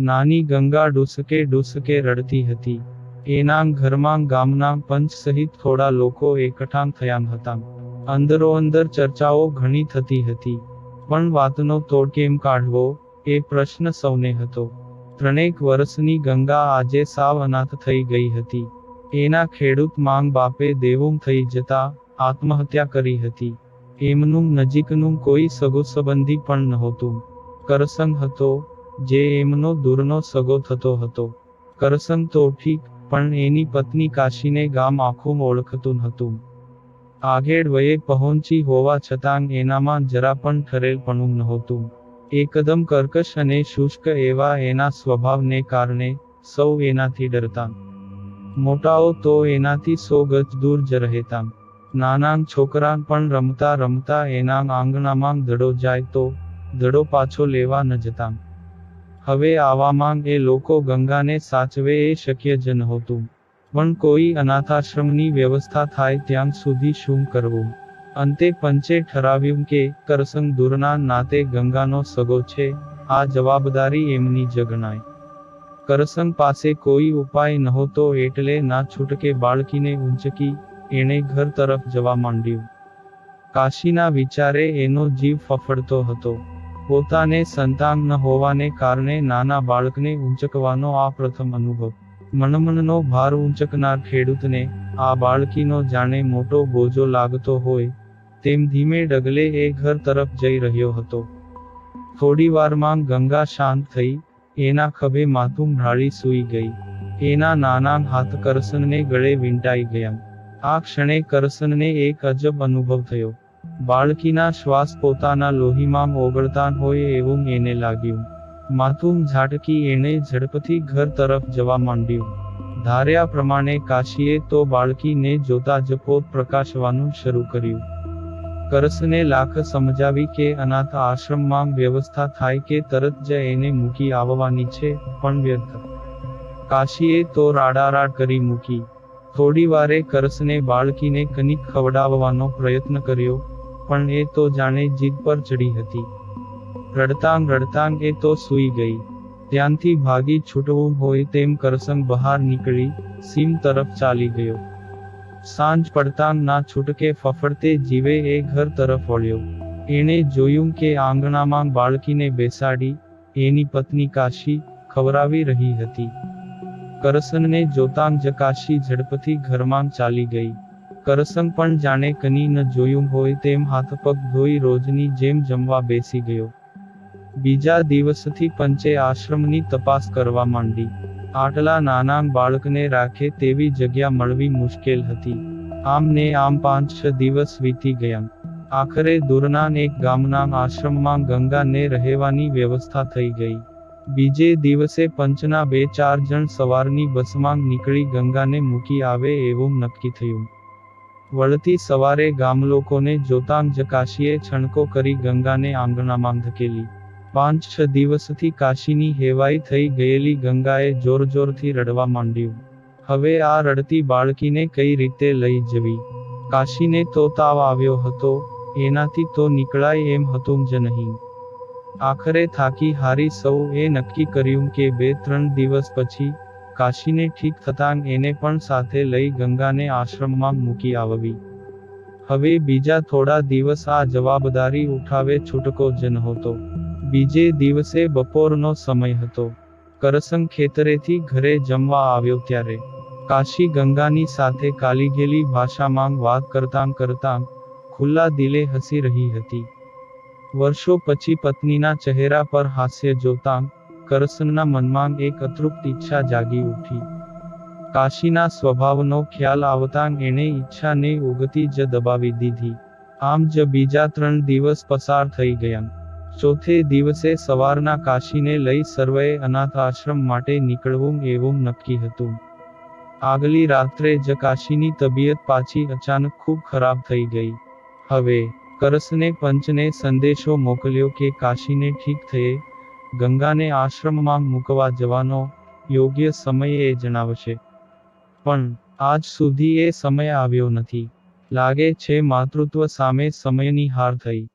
નાની ગંગા ડૂસકે ડૂસકે રડતી હતી. એના ઘરમાં ગામના પંચ સહિત થોડા લોકો એકઠાં થયા હતા. અંદરો અંદર ચર્ચાઓ ઘણી થતી હતી. પણ વાતનો તોડ કેમ કાઢવો, એ પ્રશ્ન સૌને હતો. ત્રણેક વર્ષની ગંગા આજે સાવ અનાથ થઈ ગઈ હતી. એના ખેડૂત માંગ બાપે દેવું થઈ જતા આત્મહત્યા કરી હતી. એમનું નજીકનું કોઈ સગો સંબંધી પણ નહોતું. કરસંગ હતો જે એમનો દૂરનો સગો થતો હતો. કરસન તો ઠીક, પણ એની પત્ની કાશીને ગામ આખું ઓળખતું હતું. આગેડ વયે પહોંચી હોવા છતાં એનામાં જરા પણ ઠરેલપણું નહોતું. એકદમ કર્કશ અને શુષ્ક એવા એના સ્વભાવને કારણે સૌ એનાથી ડરતા. મોટાઓ તો એનાથી સો ગજ દૂર જ રહેતા. નાના છોકરા પણ રમતા રમતા એના આંગણામાં દડો જાય તો દડો પાછો લેવા ન જતા. હવે આવામાં એ લોકો ગંગાને સાચવે એ શક્ય જ નહોતું. પણ કોઈ અનાથાશ્રમની વ્યવસ્થા થાય ત્યાં સુધી શું કરવું? અંતે પંચે ઠરાવ્યું કે કરસંગ દૂરના નાતે ગંગાનો સગો છે, આ જવાબદારી એમની જ ગણાય કરસંગ પાસે કોઈ ઉપાય નહોતો એટલે ના છૂટકે બાળકીને ઊંચકી એણે ઘર તરફ જવા માંડ્યું. કાશીના વિચારે એનો જીવ ફફડતો હતો. પોતાને સંતાન ન હોવાને કારણે નાના બાળકને ઊંચકવાનો આ પ્રથમ અનુભવ. મનમનનો ભાર ઊંચકનાર ખેડૂતને આ બાળકીનો જાણે મોટો બોજો લાગતો હોય, તેમ ધીમે ડગલે એ ઘર તરફ જઈ રહ્યો હતો. થોડી વારમાં ગંગા શાંત થઈ, એના ખભે માથું ઢાળી સૂઈ ગઈ. એના નાના હાથ કરસનને ગળે વીંટાઈ ગયા. આ ક્ષણે કરસનને એક અજબ અનુભવ થયો. બાળકીના શ્વાસ પોતાના લોહીમાં ઓગળતા હોય એવું એને લાગ્યું. માથું ઝાટકી એણે ઝડપથી ઘર તરફ જવા માંડ્યું. ધાર્યા પ્રમાણે કાશીએ તો બાળકીને જોતા જ પોત પ્રકાશવાનું શરૂ કર્યું. કરસને લાખ સમજાવી કે અનાથ આશ્રમમાં વ્યવસ્થા થાય કે તરત જ એને મૂકી આવવાની છે, પણ વ્યર્થ. કાશીએ તો રાડારાડ કરી મૂકી. થોડી વારે કરસને બાળકીને કનિક ખવડાવવાનો પ્રયત્ન કર્યો પણ એ તો જાણે જીદ પર ચડી હતી. રડતાંગ રડતાંગ એ તો સૂઈ ગઈ. ત્યાંથી ભાગી છૂટવું હોય તેમ કરસંગ બહાર નીકળી, સીમ તરફ ચાલી ગયો. સાંજ પડતાંગ ના છૂટકે ફફડતે જીવે એ ઘર તરફ વળ્યો. એણે જોયું કે આંગણામાં બાળકીને બેસાડી, એની પત્ની કાશી ખવરાવી રહી હતી. કરસનને જોતાંગ જ કાશી ઝડપથી ઘરમાં ચાલી ગઈ. કરસન પણ જાણે કની ન જોયું હોય તેમ હાથ પગ ધોઈ રોજની જેમ જમવા બેસી ગયો. બીજા દિવસથી પંચે આશ્રમની તપાસ કરવા માંડી. આટલા નાના બાળકને રાખે તેવી જગ્યા મળવી મુશ્કેલ હતી. આમ ને આમ પાંચ છ દિવસ વીતી ગયા. આખરે દૂરના એક ગામના આશ્રમમાં ગંગાને રહેવાની વ્યવસ્થા થઈ ગઈ. બીજે દિવસે પંચના બે ચાર જણ સવારની બસમાં નીકળી ગંગાને મૂકી આવે એવું નક્કી થયું. વળતી સવારે ગામલોકોને જોતાં જ કાશીએ છણકો કરી ગંગાને આંગણામાં ધકેલી. પાંચ છ દિવસથી કાશીની હેવાઈ થઈ ગયેલી ગંગાએ જોરજોરથી રડવા માંડ્યું. હવે આ રડતી બાળકીને કઈ રીતે લઈ જવી? કાશીને તો તાવ આવ્યો હતો, એનાથી તો નીકળાય એમ હતું જ નહીં. આખરે થાકી હારી સૌ એ નક્કી કર્યું કે બે ત્રણ દિવસ પછી કાશીને ઠીક થતાં એને પણ સાથે લઈ ગંગાને આશ્રમમાં મૂકી આવવી. હવે બીજા થોડા દિવસ આ જવાબદારી ઉઠાવે છૂટકો જ નહોતો બીજે દિવસે બપોરનો સમય હતો. કરસંગ ખેતરેથી ઘરે જમવા આવ્યો ત્યારે. કાશી ગંગાની સાથે કાલીઘેલી ભાષામાં વાત કરતાં કરતાં ખુલ્લા દિલે હસી રહી હતી. વર્ષો પછી પત્નીના ચહેરા પર હાસ્ય જોતાં કરસનના મનમાં એક અતૃપ્ત ઈચ્છા જાગી ઉઠી. કાશીના સ્વભાવનો ખ્યાલ આવતાં એણે ઈચ્છાને ઉગતી જ દબાવી દીધી. આમ જ બીજા ત્રણ દિવસ પસાર થઈ ગયા. ચોથે દિવસે સવારના કાશીને લઈ સર્વે અનાથ આશ્રમ માટે નીકળવું એવું નક્કી હતું. આગલી રાત્રે જ કાશીની તબિયત પાછી અચાનક ખૂબ ખરાબ થઈ ગઈ. હવે, કરસને પંચને સંદેશો મોકલ્યો કે કાશીને ઠીક થયે ગંગાને આશ્રમમાં મૂકવા જવાનો યોગ્ય સમય એ જણાવશે. પણ આજ સુધી એ સમય આવ્યો નથી. લાગે છે માતૃત્વ સામે સમયની હાર થઈ.